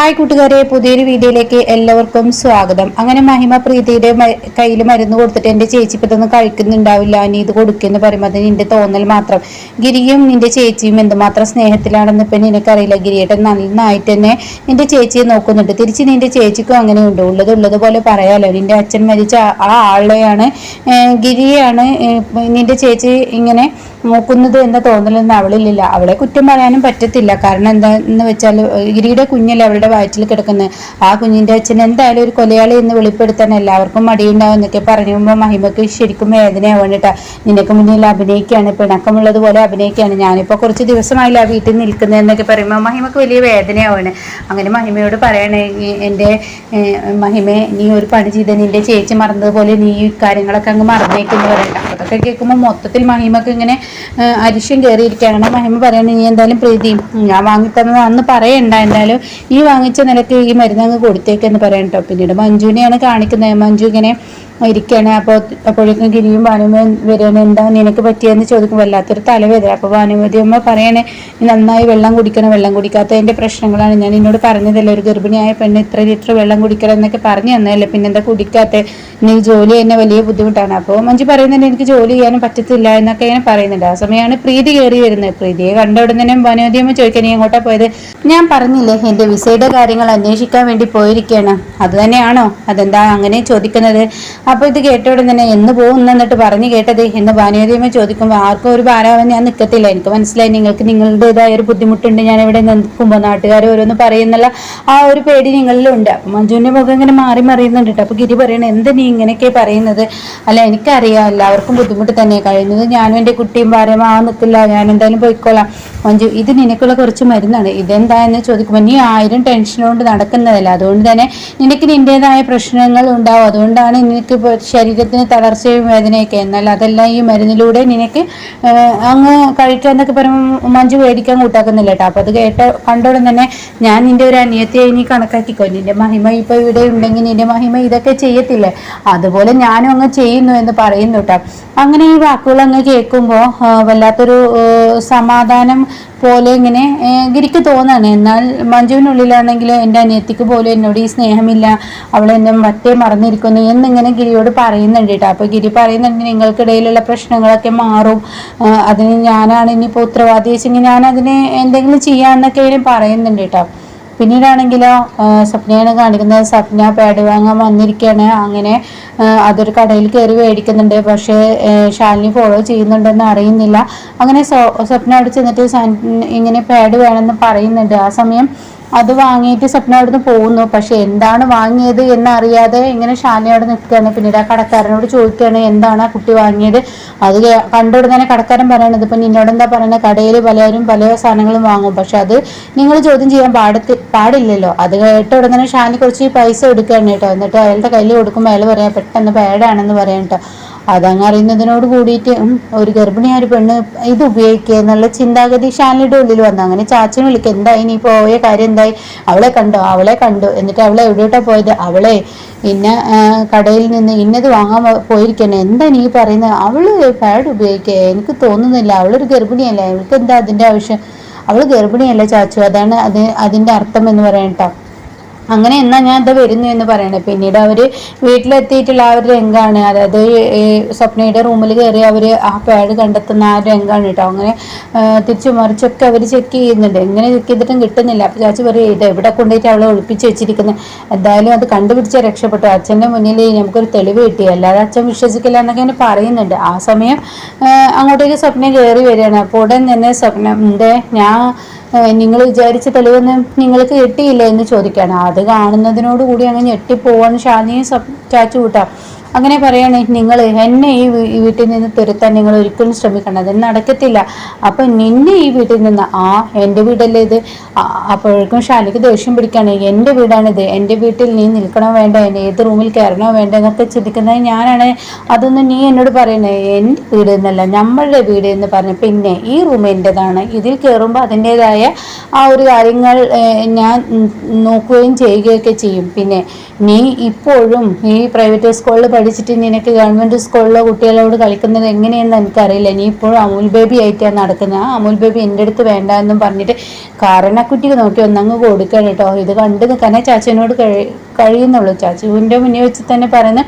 Hi കൂട്ടുകാരെ പുതിയൊരു വീഡിയോയിലേക്ക് എല്ലാവർക്കും സ്വാഗതം. അങ്ങനെ മഹിമ പ്രീതിയുടെ കയ്യിൽ മരുന്ന് കൊടുത്തിട്ട് എന്റെ ചേച്ചി ഇപ്പം ഇതൊന്നും കഴിക്കുന്നുണ്ടാവില്ല നീ ഇത് കൊടുക്കുമെന്ന് പറയുമ്പോൾ അത് നിന്റെ തോന്നൽ മാത്രം. ഗിരിയും നിന്റെ ചേച്ചിയും എന്തുമാത്രം സ്നേഹത്തിലാണെന്ന് ഇപ്പം നിനക്കറിയില്ല. ഗിരിയേട്ടൻ നന്നായിട്ട് തന്നെ നിന്റെ ചേച്ചിയെ നോക്കുന്നുണ്ട്. തിരിച്ച് നിന്റെ ചേച്ചിക്കും അങ്ങനെയുണ്ട്. ഉള്ളത് ഉള്ളതുപോലെ പറയാലോ. നിന്റെ അച്ഛൻ മരിച്ച ആ- ആളെയാണ് ഗിരിയാണ് നിന്റെ ചേച്ചി ഇങ്ങനെ നോക്കുന്നത് എന്ന തോന്നലൊന്നും അവളിലില്ല. അവളെ കുറ്റം പറയാനും പറ്റത്തില്ല. കാരണം എന്താന്ന് വെച്ചാൽ ഗിരിയുടെ കുഞ്ഞല്ലേ അവളുടെ വയറ്റിൽ കിടക്കുന്നത് ആ കുഞ്ഞിന്റെ അച്ഛൻ എന്തായാലും ഒരു കൊലയാളി എന്ന് വെളിപ്പെടുത്താൻ എല്ലാവർക്കും മടിയുണ്ടാവും എന്നൊക്കെ പറയുമ്പോൾ മഹിമക്ക് ശരിക്കും വേദനയാവാണ് കേട്ടോ നിനക്ക് മുന്നിൽ അഭിനയിക്കുകയാണ് പിണക്കമുള്ളത് പോലെ അഭിനയിക്കുകയാണ് ഞാനിപ്പോൾ കുറച്ച് ദിവസമായില്ല ആ വീട്ടിൽ നിൽക്കുന്നത് എന്നൊക്കെ പറയുമ്പോൾ മഹിമക്ക് വലിയ വേദനയാവാണ്. അങ്ങനെ മഹിമയോട് പറയണേ എന്റെ മഹിമയെ നീ ഒരു പണി ചെയ്ത നിന്റെ ചേച്ചി മറന്നതുപോലെ നീ ഈ കാര്യങ്ങളൊക്കെ അങ്ങ് മറന്നേക്കുന്നു പറയണ്ട. അതൊക്കെ കേൾക്കുമ്പോൾ മൊത്തത്തിൽ മഹിമക്ക് ഇങ്ങനെ അരിശ്യം അരിശം കയറിയിരിക്കുകയാണ്. മഹിമ പറയണ നീ എന്തായാലും പ്രീതി ഞാൻ വാങ്ങിത്തന്നത് അന്ന് പറയണ്ട. എന്തായാലും ഈ വാങ്ങിച്ച നിലയ്ക്ക് ഈ മരുന്ന് അങ്ങ് കൊടുത്തേക്കെന്ന് പറയാം കേട്ടോ പിന്നീട് മഞ്ജുവിനെയാണ് കാണിക്കുന്നത്. മഞ്ജു ഇങ്ങനെ ഇരിക്കുകയാണ് അപ്പോൾ അപ്പോഴേക്കും ഗിരിയും ഭാനുമയും വരുകയാണ് എന്താ നിനക്ക് പറ്റിയെന്ന് ചോദിക്കും. വല്ലാത്തൊരു തലവേദന. അപ്പോൾ ഭാനുമതി അമ്മ പറയണേ നീ നന്നായി വെള്ളം കുടിക്കണം വെള്ളം കുടിക്കാത്തതിന്റെ പ്രശ്നങ്ങളാണ്. ഞാൻ എന്നോട് പറഞ്ഞതല്ലേ ഒരു ഗർഭിണിയായ പെണ്ണ് ഇത്ര ലിറ്റർ വെള്ളം കുടിക്കണം എന്നൊക്കെ പറഞ്ഞു തന്നതല്ലേ. പിന്നെന്താ കുടിക്കാത്ത? നീ ജോലി തന്നെ വലിയ ബുദ്ധിമുട്ടാണ്. അപ്പോൾ മഞ്ജു പറയുന്നുണ്ട് എനിക്ക് ജോലി ചെയ്യാനും പറ്റത്തില്ല എന്നൊക്കെ ഇങ്ങനെ പറയുന്നുണ്ട്. ആ സമയമാണ് പ്രീതി കയറി വരുന്നത്. പ്രീതിയെ കണ്ട ഉടനെ ഭാനുമതി അമ്മ ചോദിക്കാൻ നീ എങ്ങോട്ടാ പോയത്? ഞാൻ പറഞ്ഞില്ലേ എന്റെ വിസയുടെ കാര്യങ്ങൾ അന്വേഷിക്കാൻ വേണ്ടി പോയിരിക്കുകയാണ് അത് തന്നെയാണോ? അതെന്താ അങ്ങനെ ചോദിക്കുന്നത്? അപ്പോൾ ഇത് കേട്ടോടെ തന്നെ എന്ന് പോകും എന്നിട്ട് പറഞ്ഞു കേട്ടത് എന്ന് ഭാനുമതിയമ്മ ചോദിക്കുമ്പോൾ ആർക്കും ഒരു ഭാരമാവാൻ ഞാൻ നിൽക്കത്തില്ല എനിക്ക് മനസ്സിലായി നിങ്ങൾക്ക് നിങ്ങളുടേതായ ഒരു ബുദ്ധിമുട്ടുണ്ട്. ഞാൻ ഇവിടെ നിൽക്കുമ്പോൾ നാട്ടുകാർ ഓരോന്ന് പറയുന്നുള്ള ആ ഒരു പേടി നിങ്ങളിലുണ്ട്. അപ്പം മഞ്ജുവിന്റെ മുഖം ഇങ്ങനെ മാറി മറിയുന്നുണ്ട് കേട്ടോ. അപ്പോൾ ഗിരി പറയണ എന്ത് നീ ഇങ്ങനെയൊക്കെ പറയുന്നത്? അല്ല എനിക്കറിയാം. എല്ലാവർക്കും ബുദ്ധിമുട്ട് തന്നെ. കഴിയുന്നത് ഞാനും എന്റെ കുട്ടിയും ഭാര്യയും ആ നിൽക്കില്ല ഞാൻ എന്തായാലും പോയിക്കോളാം. മഞ്ജു ഇത് നിനക്കുള്ള കുറച്ച് മരുന്നാണ്. ഇതെന്താ എന്ന് ചോദിക്കുമ്പോൾ നീ ആയിരം ടെൻഷനുകൊണ്ട് നടക്കുന്നതല്ല. അതുകൊണ്ട് തന്നെ നിനക്ക് നിന്റെതായ പ്രശ്നങ്ങൾ ഉണ്ടാവും. അതുകൊണ്ടാണ് നിനക്ക് ശരീരത്തിന് തളർച്ചയും വേദനയൊക്കെ. എന്നാൽ അതെല്ലാം ഈ മരുന്നിലൂടെ നിനക്ക് അങ്ങ് അങ്ങ് കഴിക്കാന്നൊക്കെ പറയുമ്പോൾ മഞ്ജു മേടിക്കാൻ കൂട്ടാക്കുന്നില്ല കേട്ടോ. അപ്പോൾ അത് കേട്ട കണ്ടോടെ തന്നെ ഞാൻ നിന്റെ ഒരു അനിയത്തെ ഇനി കണക്കാക്കിക്കോ. നിന്റെ മഹിമ ഇപ്പോൾ ഇവിടെ ഉണ്ടെങ്കിൽ നിന്റെ മഹിമ ഇതൊക്കെ ചെയ്യത്തില്ലേ? അതുപോലെ ഞാനും അങ്ങ് ചെയ്യുന്നു എന്ന് പറയുന്നു കേട്ടോ. അങ്ങനെ ഈ വാക്കുകൾ അങ്ങ് കേൾക്കുമ്പോൾ വല്ലാത്തൊരു സമാധാനം പോലെ ഇങ്ങനെ ഗിരിക്ക് തോന്നാണ്. എന്നാൽ മഞ്ജുവിനുള്ളിലാണെങ്കിൽ എന്റെ അനിയത്തിക്ക് പോലും എന്നോട് ഈ സ്നേഹമില്ല. അവൾ എന്നെ മറ്റേ മറന്നിരിക്കുന്നു എന്നിങ്ങനെ ഗിരിയോട് പറയുന്നുണ്ട് കേട്ടോ അപ്പോൾ ഗിരി പറയുന്നുണ്ട് നിങ്ങൾക്കിടയിലുള്ള പ്രശ്നങ്ങളൊക്കെ മാറും. അതിന് ഞാനാണ് ഇനിയിപ്പോൾ ഉത്തരവാദി വെച്ചെങ്കിൽ ഞാൻ അതിന് എന്തെങ്കിലും ചെയ്യാമെന്നൊക്കെ ഇവരും പറയുന്നുണ്ട് കേട്ടോ പിന്നീടാണെങ്കിലോ സ്വപ്നയാണ് കാണിക്കുന്നത്. സ്വപ്ന പാഡ് വാങ്ങാൻ വന്നിരിക്കുകയാണ് അങ്ങനെ അതൊരു കടയിൽ കയറി മേടിക്കുന്നുണ്ട്. പക്ഷേ ശാലിനി ഫോളോ ചെയ്യുന്നുണ്ടെന്ന് അറിയുന്നില്ല. അങ്ങനെ സ്വ- സ്വപ്ന അവിടെ ചെന്നിട്ട് ഇങ്ങനെ പാഡ് വേണമെന്ന് പറയുന്നുണ്ട്. ആ സമയം അത് വാങ്ങിയിട്ട് സ്വപ്ന അവിടുന്ന് പോകുന്നു. പക്ഷെ എന്താണ് വാങ്ങിയത് എന്നറിയാതെ ഇങ്ങനെ ഷാനി അവിടെ നിൽക്കുകയാണ്. പിന്നീട് ആ കടക്കാരനോട് ചോദിക്കുകയാണ് എന്താണ് ആ കുട്ടി വാങ്ങിയത്? അത് കേ- കണ്ട ഉടനെ കടക്കാരൻ പറയണത് ഇപ്പം നിന്നോട് എന്താ പറയുന്നത് കടയിൽ പലരും പല സാധനങ്ങളും വാങ്ങും. പക്ഷെ അത് നിങ്ങൾ ചോദ്യം ചെയ്യാൻ പാടത്തി പാടില്ലല്ലോ. അത് കേട്ട ഉടനെ ഷാനി കുറച്ച് പൈസ എടുക്കുകയാണ് കേട്ടോ. എന്നിട്ട് അയാളുടെ കയ്യിൽ കൊടുക്കുമ്പോൾ അയാൾ പറയാം പെട്ടെന്ന് പേടാണെന്ന് പറയാം കേട്ടോ. അതങ്ങ് അറിയുന്നതിനോട് കൂടിയിട്ട് ഒരു ഗർഭിണിയായ ഒരു പെണ്ണ് ഇത് ഉപയോഗിക്കുക എന്നുള്ള ചിന്താഗതി ഷാനിയുടെ ഉള്ളിൽ വന്നു. അങ്ങനെ ചാച്ചൻ വിളിക്കുക എന്തായി നീ പോയ കാര്യം എന്തായി? അവളെ കണ്ടോ? അവളെ കണ്ടു. എന്നിട്ട് അവളെ എവിടെയോട്ടാ പോയത്? അവളെ ഇന്ന കടയിൽ നിന്ന് ഇന്നത് വാങ്ങാൻ പോയിരിക്കണം എന്താ നീ പറയുന്നത്? അവൾ പാഡ് ഉപയോഗിക്കുക എനിക്ക് തോന്നുന്നില്ല. അവളൊരു ഗർഭിണിയല്ല? അവൾക്ക് എന്താ അതിന്റെ ആവശ്യം? അവൾ ഗർഭിണിയല്ല ചാച്ചു? അതാണ് അത് അതിന്റെ അർത്ഥം എന്ന് പറയട്ടോ അങ്ങനെ എന്നാ ഞാൻ ഇത് വരുന്നു എന്ന് പറയണേ പിന്നീട് അവർ വീട്ടിലെത്തിയിട്ടുള്ള ആ ഒരു രംഗാണ്. അതായത് സ്വപ്നയുടെ റൂമിൽ കയറി അവർ ആ പാഡ് കണ്ടെത്തുന്ന ആ രംഗാണ് കേട്ടോ. അങ്ങനെ തിരിച്ചു മറിച്ചൊക്കെ അവർ ചെക്ക് ചെയ്യുന്നുണ്ട്. എങ്ങനെ ചെക്ക് ചെയ്തിട്ടും കിട്ടുന്നില്ല. അപ്പൊ ചാച്ചി പറയും ഇത് എവിടെ കൊണ്ടുപോയിട്ട് അവളെ ഒളിപ്പിച്ച് വെച്ചിരിക്കുന്നത് എന്തായാലും അത് കണ്ടുപിടിച്ച രക്ഷപ്പെട്ടു. അച്ഛന്റെ മുന്നിൽ നമുക്കൊരു തെളിവ് കിട്ടി. അല്ലാതെ അച്ഛൻ വിശ്വസിക്കില്ല എന്നൊക്കെ ഇങ്ങനെ പറയുന്നുണ്ട്. ആ സമയം അങ്ങോട്ടേക്ക് സ്വപ്നം കയറി വരികയാണ്. അപ്പോൾ ഉടൻ തന്നെ സ്വപ്നം എന്തേ ഞാൻ നിങ്ങൾ വിചാരിച്ച തെളിവൊന്നും നിങ്ങൾക്ക് കിട്ടിയില്ല എന്ന് ചോദിക്കുകയാണ്. അത് കാണുന്നതിനോട് കൂടി അങ്ങ് ഞെട്ടിപ്പോവാണ്. ഷാനിയെ ചാച്ചു കൂട്ടാം അങ്ങനെ പറയണേ നിങ്ങൾ എന്നെ ഈ വീട്ടിൽ നിന്ന് തുരത്താൻ നിങ്ങൾ ഒരിക്കലും ശ്രമിക്കണം അത് നടക്കത്തില്ല. അപ്പം നിന്നെ ഈ വീട്ടിൽ നിന്ന് ആ എന്റെ വീടല്ലേ ഇത്? അപ്പോഴേക്കും ഷാലിക്ക് ദേഷ്യം പിടിക്കാണ് എന്റെ വീടാണിത് എന്റെ വീട്ടിൽ നീ നിൽക്കണോ വേണ്ട? എന്നെ ഏത് റൂമിൽ കയറണോ വേണ്ട? എന്നൊക്കെ ചിന്തിക്കുന്നത് ഞാനാണ്. അതൊന്നും നീ എന്നോട് പറയണേ എന്റെ വീട് എന്നല്ല നമ്മളുടെ വീട് എന്ന് പറഞ്ഞു പിന്നെ ഈ റൂം എന്റെതാണ് ഇതിൽ കയറുമ്പോൾ അതിന്റെതായ ആ ഒരു കാര്യങ്ങൾ ഞാൻ നോക്കുകയും ചെയ്യുകയൊക്കെ ചെയ്യും. പിന്നെ നീ ഇപ്പോഴും ഈ പ്രൈവറ്റ് സ്കൂളിൽ പഠിച്ചിട്ട് നിനക്ക് ഗവൺമെന്റ് സ്കൂളിലെ കുട്ടികളോട് കളിക്കുന്നത് എങ്ങനെയെന്ന് എനിക്കറിയില്ല. നീ ഇപ്പോഴും അമൂൽ ബേബി ആയിട്ടാണ് നടക്കുന്നത്. ആ അമൂൽ ബേബി എന്റെ അടുത്ത് വേണ്ട എന്നും പറഞ്ഞിട്ട് കാരണക്കുട്ടിക്ക് നോക്കി ഒന്നങ്ങ് കൊടുക്കണം കേട്ടോ. ഇത് കണ്ട് നിൽക്കാനേ ചാച്ചനോട് കഴി കഴിയുന്നുള്ളൂ. ചാച്ചുവിന്റെ മുന്നേ വെച്ച് തന്നെ പറയുന്നത്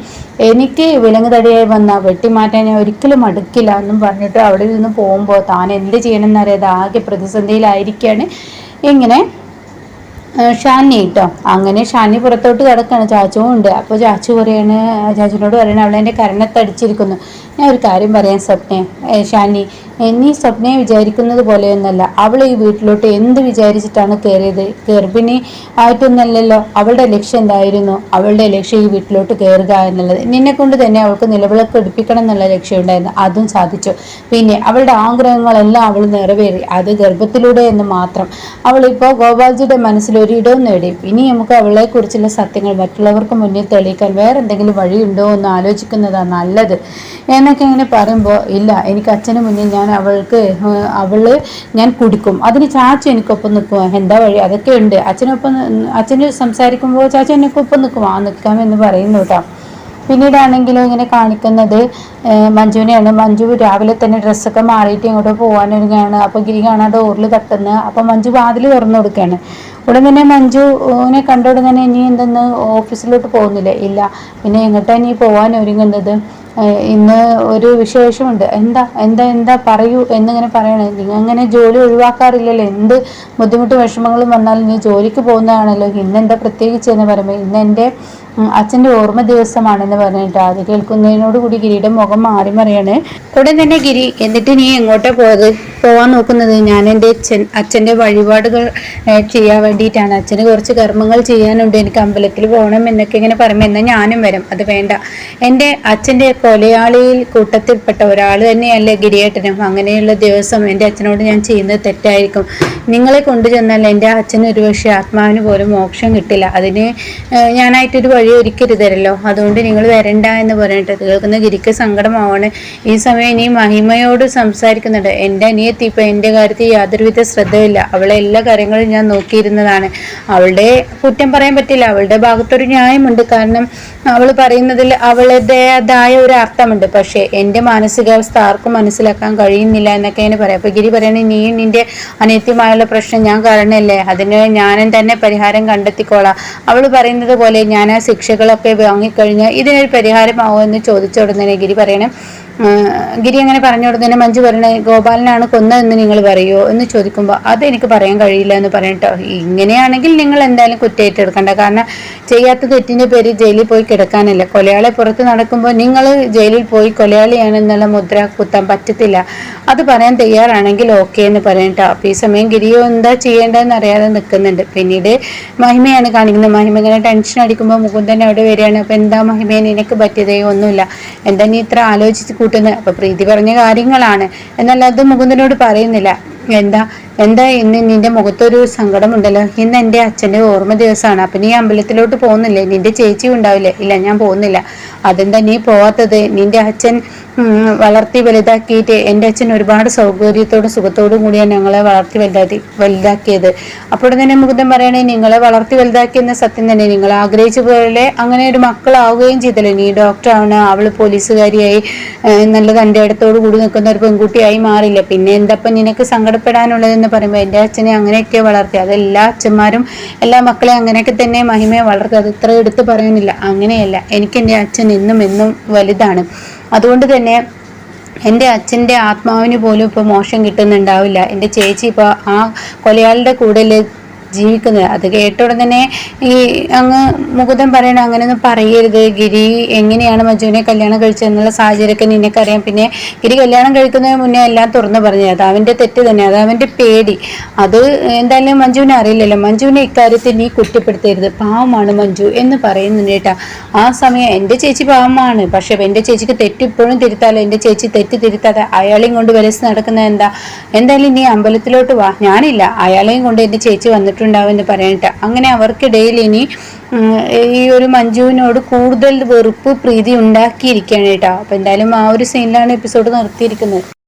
എനിക്ക് വിലങ്ങ് തടിയായി വന്ന വെട്ടിമാറ്റാൻ ഞാൻ ഒരിക്കലും മടുക്കില്ല എന്നും പറഞ്ഞിട്ട് അവിടെ നിന്ന് പോകുമ്പോൾ താൻ എന്ത് ചെയ്യണമെന്നറിയാതെ ആകെ പ്രതിസന്ധിയിലായിരിക്കുകയാണ്. ഇങ്ങനെ ഷാനി കേട്ടോ അങ്ങനെ ഷാനി പുറത്തോട്ട് കിടക്കാണ്. ചാച്ചുവും ഉണ്ട്. അപ്പോൾ ചാച്ചു പറയാണ് ചാച്ചുവിനോട് അവളെ അവളെന്റെ കരണത്തടിച്ചിരിക്കുന്നു. ഞാൻ ഒരു കാര്യം പറയാൻ സ്വപ്നെ. ഷാനി നീ സ്വപ്നയെ വിചാരിക്കുന്നത് പോലെയൊന്നല്ല. അവൾ ഈ വീട്ടിലോട്ട് എന്ത് വിചാരിച്ചിട്ടാണ് കയറിയത്? ഗർഭിണി ആയിട്ടൊന്നല്ലല്ലോ. അവളുടെ ലക്ഷ്യം എന്തായിരുന്നു? അവളുടെ ലക്ഷ്യം ഈ വീട്ടിലോട്ട് കയറുക എന്നുള്ളത്. നിന്നെ കൊണ്ട് തന്നെ അവൾക്ക് നിലവിളക്ക് എടുപ്പിക്കണം എന്നുള്ള ലക്ഷ്യം ഉണ്ടായിരുന്നു. അതും സാധിച്ചു. പിന്നെ അവളുടെ ആഗ്രഹങ്ങളെല്ലാം അവൾ നിറവേറി. അത് ഗർഭത്തിലൂടെ എന്ന് മാത്രം. അവളിപ്പോൾ ഗോപാൽജിയുടെ മനസ്സിൽ ഒരു നേടി. ഇനി നമുക്ക് അവളെക്കുറിച്ചുള്ള സത്യങ്ങൾ മറ്റുള്ളവർക്ക് മുന്നിൽ തെളിയിക്കാൻ വേറെ എന്തെങ്കിലും വഴിയുണ്ടോ എന്ന് ആലോചിക്കുന്നതാണ് നല്ലത്. എന്നൊക്കെ ഇങ്ങനെ പറയുമ്പോൾ ഇല്ല എനിക്ക് അച്ഛന് മുന്നിൽ ഞാൻ അവൾക്ക് അവൾ ഞാൻ കുടിക്കും. അതിന് ചാച്ചു എനിക്കൊപ്പം നിൽക്കും എന്താ വഴി? അതൊക്കെ ഉണ്ട്. അച്ഛനൊപ്പം അച്ഛന് സംസാരിക്കുമ്പോൾ ചാച്ചു എനിക്കൊപ്പം നിൽക്കും. ആ നിൽക്കാമെന്ന് പറയുന്നു കേട്ടോ. പിന്നീടാണെങ്കിലും ഇങ്ങനെ കാണിക്കുന്നത് മഞ്ജുവിനെയാണ്. മഞ്ജു രാവിലെ തന്നെ ഡ്രസ്സൊക്കെ മാറിയിട്ട് ഇങ്ങോട്ട് പോകാനൊരുങ്ങാണ് അപ്പോൾ ഗിരി കാണാൻ ഡോറിൽ തട്ടുന്ന. അപ്പോൾ മഞ്ജു വാതിൽ തുറന്നു കൊടുക്കുകയാണ് ഉടൻ തന്നെ മഞ്ജുവിനെ കണ്ടോടുന്നതന്നെ ഇനി എന്തെന്ന് ഓഫീസിലോട്ട് പോകുന്നില്ല. ഇല്ല. പിന്നെ എങ്ങോട്ടാണ് ഇനി പോകാൻ ഒരുങ്ങുന്നത് ഇന്ന് ഒരു വിശേഷമുണ്ട്. എന്താ എന്താ എന്താ പറയൂ എന്നിങ്ങനെ പറയണേ. നിങ്ങൾ അങ്ങനെ ജോലി ഒഴിവാക്കാറില്ലല്ലോ. എന്ത് ബുദ്ധിമുട്ട് വിഷമങ്ങളും വന്നാലും നീ ജോലിക്ക് പോകുന്നതാണല്ലോ. ഇന്നെന്താ പ്രത്യേകിച്ച് എന്ന് പറയുമ്പോൾ ഇന്ന് എന്റെ അച്ഛന്റെ ഓർമ്മ ദിവസമാണെന്ന് പറഞ്ഞിട്ട് അത് കേൾക്കുന്നതിനോട് കൂടി ഗിരിയുടെ മുഖം മാറി മറിയാണ്. ഉടൻ തന്നെ ഗിരി എന്നിട്ട് നീ എങ്ങോട്ടാ പോയത്? പോവാൻ നോക്കുന്നത് ഞാൻ എന്റെ അച്ഛൻ അച്ഛന്റെ വഴിപാടുകൾ ചെയ്യാൻ വേണ്ടിയിട്ടാണ്. അച്ഛന് കുറച്ച് കർമ്മങ്ങൾ ചെയ്യാനുണ്ട്. എനിക്ക് അമ്പലത്തിൽ പോകണം എന്നൊക്കെ ഇങ്ങനെ പറയുമ്പോൾ എന്നാൽ ഞാനും വരും. അത് വേണ്ട. എന്റെ അച്ഛന്റെ കൊലയാളിയിൽ കൂട്ടത്തിൽപ്പെട്ട ഒരാൾ തന്നെയല്ലേ ഗിരിയേട്ടനും. അങ്ങനെയുള്ള ദിവസം എന്റെ അച്ഛനോട് ഞാൻ ചെയ്യുന്നത് തെറ്റായിരിക്കും. നിങ്ങളെ കൊണ്ടുചെന്നാൽ എന്റെ അച്ഛന് ഒരുപക്ഷെ ആത്മാവിന് പോലും മോക്ഷം കിട്ടില്ല. അതിന് ഞാനായിട്ടൊരു വഴി ഒരുക്കരുതരല്ലോ അതുകൊണ്ട് നിങ്ങൾ വരണ്ട എന്ന് പറഞ്ഞിട്ട് കേൾക്കുന്ന ഗിരിക്ക് സങ്കടമാവാണ്. ഈ സമയം ഇനി മഹിമയോട് സംസാരിക്കുന്നുണ്ട്. എന്റെ അനിയത്തി ഇപ്പം എന്റെ കാര്യത്തിൽ യാതൊരുവിധ ശ്രദ്ധയില്ല അവളെ എല്ലാ കാര്യങ്ങളും ഞാൻ നോക്കിയിരുന്നതാണ്. അവളുടെ കുറ്റം പറയാൻ പറ്റില്ല. അവളുടെ ഭാഗത്തൊരു ന്യായമുണ്ട്. കാരണം അവൾ പറയുന്നതിൽ അവളുടേതായ ഒരു അർത്ഥമുണ്ട്. പക്ഷേ എന്റെ മാനസികാവസ്ഥ ആർക്കും മനസ്സിലാക്കാൻ കഴിയുന്നില്ല എന്നൊക്കെയാണ് പറയാം. അപ്പോൾ ഗിരി പറയുകയാണെങ്കിൽ നീ നിന്റെ അനിത്യമായുള്ള പ്രശ്നം ഞാൻ കാരണമല്ലേ? അതിന് ഞാനും തന്നെ പരിഹാരം കണ്ടെത്തിക്കോളാം. അവൾ പറയുന്നത് പോലെ ഞാൻ ആ ശിക്ഷകളൊക്കെ വാങ്ങിക്കഴിഞ്ഞാൽ ഇതിനൊരു പരിഹാരമാവോ എന്ന് ചോദിച്ച ഉടനെ ഗിരി പറയണം. ഗിരി അങ്ങനെ പറഞ്ഞു ഉടനെ മഞ്ജു പറയണേ ഗോപാലനാണ് കൊന്നതെന്ന് നിങ്ങൾ പറയുമോ എന്ന് ചോദിക്കുമ്പോൾ അതെനിക്ക് പറയാൻ കഴിയില്ല എന്ന് പറയട്ടോ ഇങ്ങനെയാണെങ്കിൽ നിങ്ങൾ എന്തായാലും കുറ്റേറ്റെടുക്കണ്ട കാരണം ചെയ്യാത്ത തെറ്റിന്റെ പേര് ജയിലിൽ പോയി കിടക്കാനല്ല. കൊലയാളെ പുറത്ത് നടക്കുമ്പോൾ നിങ്ങൾ ജയിലിൽ പോയി കൊലയാളിയാണെന്നുള്ള മുദ്ര കുത്താൻ പറ്റത്തില്ല. അത് പറയാൻ തയ്യാറാണെങ്കിൽ ഓക്കെ എന്ന് പറയട്ടോ അപ്പോൾ ഈ സമയം ഗിരിയോ എന്താ ചെയ്യേണ്ടതെന്ന് അറിയാതെ നിൽക്കുന്നുണ്ട്. പിന്നീട് മഹിമയാണ് കാണിക്കുന്നത്. മഹിമ ഇങ്ങനെ ടെൻഷൻ അടിക്കുമ്പോൾ മുകുന്ദൻ അവിടെ വരികയാണ്. അപ്പോൾ എന്താ മഹിമയെ നിനക്ക് പറ്റിയതേ ഒന്നുമില്ല. എന്താ നീ ഇത്ര ആലോചിച്ച് കൂട്ടുന്നത് അപ്പൊ പ്രീതി പറഞ്ഞ കാര്യങ്ങളാണ്. എന്നാൽ അത് മുകുന്ദനോട് പറയുന്നില്ല. എന്താ? എന്താ ഇന്ന് നിന്റെ മുഖത്തൊരു സങ്കടമുണ്ടല്ലോ? ഇന്ന് എന്റെ അച്ഛന്റെ ഓർമ്മ ദിവസമാണ്. അപ്പം നീ അമ്പലത്തിലോട്ട് പോകുന്നില്ലേ? നിന്റെ ചേച്ചി ഉണ്ടാവില്ലേ? ഇല്ല ഞാൻ പോകുന്നില്ല. അതെന്താ നീ പോവാത്തത്? നിന്റെ അച്ഛൻ വളർത്തി വലുതാക്കിയിട്ട് എന്റെ അച്ഛൻ ഒരുപാട് സൗകര്യത്തോടും സുഖത്തോടും കൂടിയാണ് ഞങ്ങളെ വളർത്തി വലുതാക്കി വലുതാക്കിയത്. അപ്പോൾ തന്നെ മുകുന്ദൻ പറയണേ നിങ്ങളെ വളർത്തി വലുതാക്കിയെന്ന സത്യം തന്നെ. നിങ്ങൾ ആഗ്രഹിച്ച പോലെ അങ്ങനെ ഒരു മക്കളാവുകയും ചെയ്തല്ലോ. നീ ഡോക്ടറാണ് അവൾ പോലീസുകാരിയായി നല്ല തന്റെ അടുത്തോട് കൂടി നിൽക്കുന്ന ഒരു പെൺകുട്ടിയായി മാറില്ല പിന്നെ എന്തപ്പം നിനക്ക് സങ്കടപ്പെടാനുള്ളതെന്ന് പറയുമ്പോൾ എന്റെ അച്ഛനെ അങ്ങനെയൊക്കെ വളർത്തി അത് എല്ലാ അച്ഛന്മാരും എല്ലാ മക്കളെ അങ്ങനെയൊക്കെ തന്നെ മഹിമയെ വളർത്തി. അത് ഇത്ര എടുത്ത് പറയാനില്ല അങ്ങനെയല്ല. എനിക്ക് എന്റെ അച്ഛൻ എന്നും എന്നും വലുതാണ്. അതുകൊണ്ട് തന്നെ എന്റെ അച്ഛന്റെ ആത്മാവിന് പോലും ഇപ്പോൾ മോശം കിട്ടുന്നുണ്ടാവില്ല. എന്റെ ചേച്ചി ഇപ്പോൾ ആ കൊലയാളുടെ കൂടെ ജീവിക്കുന്നത്. അത് കേട്ട തന്നെ ഈ അങ്ങ് മുകുതം പറയണ അങ്ങനെയൊന്നും പറയരുത്. ഗിരി എങ്ങനെയാണ് മജുവിനെ കല്യാണം കഴിച്ചതെന്നുള്ള സാഹചര്യമൊക്കെ നിനക്കറിയാം. പിന്നെ ഗിരി കല്യാണം കഴിക്കുന്നതിന് മുന്നേ എല്ലാം തുറന്നു പറഞ്ഞു. അത് അവന്റെ തെറ്റ് തന്നെ. അത് അവന്റെ പേടി. അത് എന്തായാലും മഞ്ജുവിനെ അറിയില്ലല്ലോ. മഞ്ജുവിനെ ഇക്കാര്യത്തിൽ നീ കുറ്റപ്പെടുത്തരുത്. പാവമാണ് മഞ്ജു എന്ന് പറയുന്നുണ്ട് കേട്ടാ. ആ സമയം എന്റെ ചേച്ചി പാവമാണ്. പക്ഷെ എന്റെ ചേച്ചിക്ക് തെറ്റിപ്പോഴും തിരുത്താലോ? എന്റെ ചേച്ചി തെറ്റ് തിരുത്താതെ അയാളെയും കൊണ്ട് വരച്ച് നടക്കുന്നത് എന്താ? എന്തായാലും നീ അമ്പലത്തിലോട്ട് വാ. ഞാനില്ല. അയാളെയും കൊണ്ട് എന്റെ ചേച്ചി വന്നിട്ട് എന്ന് പറയാനിട്ട്. അങ്ങനെ അവർക്കിടയിൽ ഇനി ഈ ഒരു മഞ്ജുവിനോട് കൂടുതൽ വെറുപ്പ് പ്രീതി ഉണ്ടാക്കിയിരിക്കുകയാണ് കേട്ടോ. അപ്പൊ എന്തായാലും ആ ഒരു സീനിലാണ് എപ്പിസോഡ് നിർത്തിയിരിക്കുന്നത്.